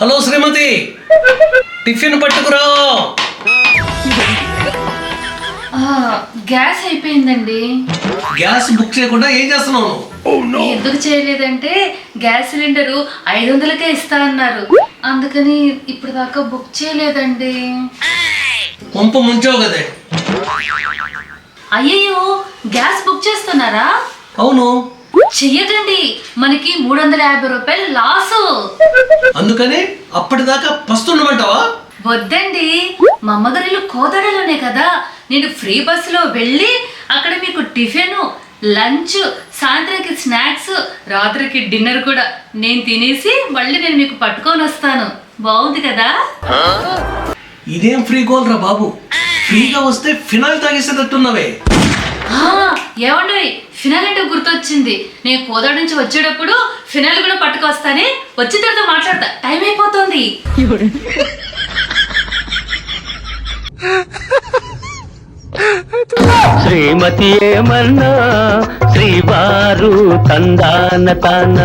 Hello శ్రీమతి tiffin పట్టుకురా. ఆ, గ్యాస్ అయిపోయిందండి. గ్యాస్ బుక్ చేయకుండా ఏం చేస్తున్నావు నువ్వు? ఎందుకు చేయలేదంటే గ్యాస్ సిలిండరు ఐదు వందలకే ఇస్తా అన్నారు. అందుకని ఇప్పుడు దాకా బుక్ చేయలేదండి. కొంప ముంచావు కదే. అయ్యయ్యో గ్యాస్ బుక్ చేస్తున్నారా? అవును. చెయ్యకండి. మనకి మూడు వందల యాభై రూపాయలు లాసు. అందుకని అప్పటిదాకా పస్తుండమంటావా వద్దండి. మా అమ్మగారిలు కోదాడలోనే కదా. నేను ఫ్రీ బస్సులో వెళ్ళి అక్కడ మీకు టిఫిన్ లంచ్ సాయంత్రానికి స్నాక్స్ రాత్రికి డిన్నర్ కూడా నేను తినేసి మళ్ళీ నేను మీకు పట్టుకొని వస్తాను. బాగుంది కదా? ఇదేం ఫ్రీ గోల్ రా బాబు? ఫ్రీగా వస్తే ఫినాయిల్ తాగేసేటట్టున్నావే. ఏమండి ఫినాల్ అంటే గుర్తొచ్చింది. నేను కోదాడ నుంచి వచ్చేటప్పుడు ఫినాల్ కూడా పట్టుకొస్తానే వచ్చిన తర్వాత మాట్లాడతా. టైం అయిపోతుంది. శ్రీమతి ఏమన్నా? శ్రీవారు తందాన తాన.